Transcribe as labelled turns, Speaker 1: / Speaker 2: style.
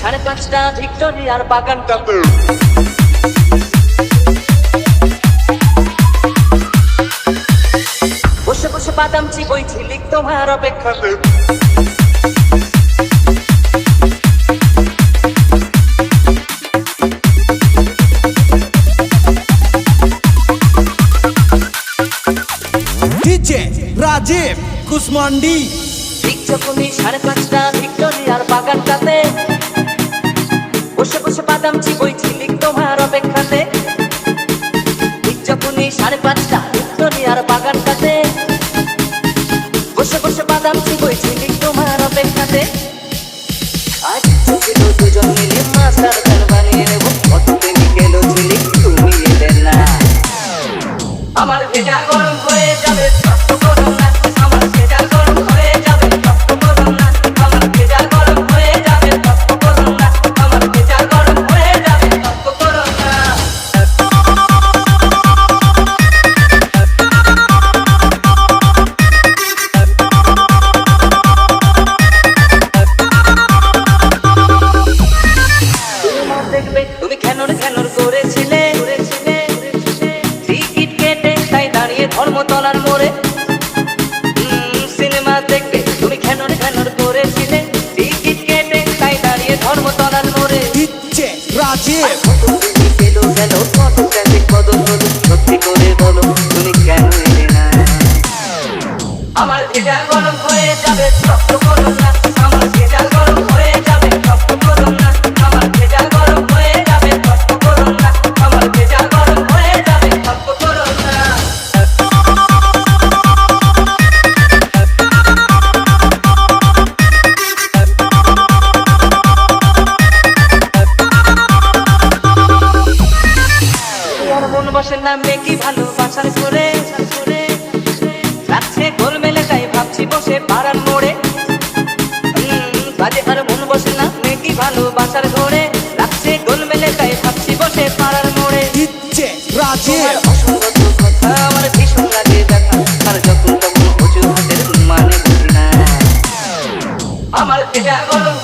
Speaker 1: সাড়ে পাঁচটা ভিক্টোরিয়ার বাগানটাতে বসে বসে বাদাম চিবইছি লিখ তোমার অপেক্ষাতে।
Speaker 2: রাজীব, কুসমান্ডি।
Speaker 1: ঠিক সাড়ে পাঁচটা ভিক্টোরিয়ার বাগানটাতে বসে বসে বাদাম চিবইছি লিখ তোমার অপেক্ষাতে। ঠিক যখনই সাড়ে পাঁচটা ভিক্টোরিয়ার বাগানটাতে বসে বসে বাদাম চিবইছি লিখ তোমার অপেক্ষাতে। আজ দুজন মিলে মাস্টার ঝিলিক আমার ভেজা গরম হয়ে যাবে আমার এটা গরম হয়ে যাবে কষ্ট করো না আমার তোমার মন বসে নামে কি ভালোবাসার করে রাখছে গোল মেলে তাই ভাবছি বসে পাড়ার মোড়ে। কাজে আর মন বসে না মেকি ভালোবাসার ঘরে? রাখছে গোল মেলে তাই ভাবছি বসে পাড়ার মোড়ে। অসঙ্গত কথা আমার ভীষণ লাগে দেখা। আর যখন তখন মানে বুঝি না আমার ভেজা গরম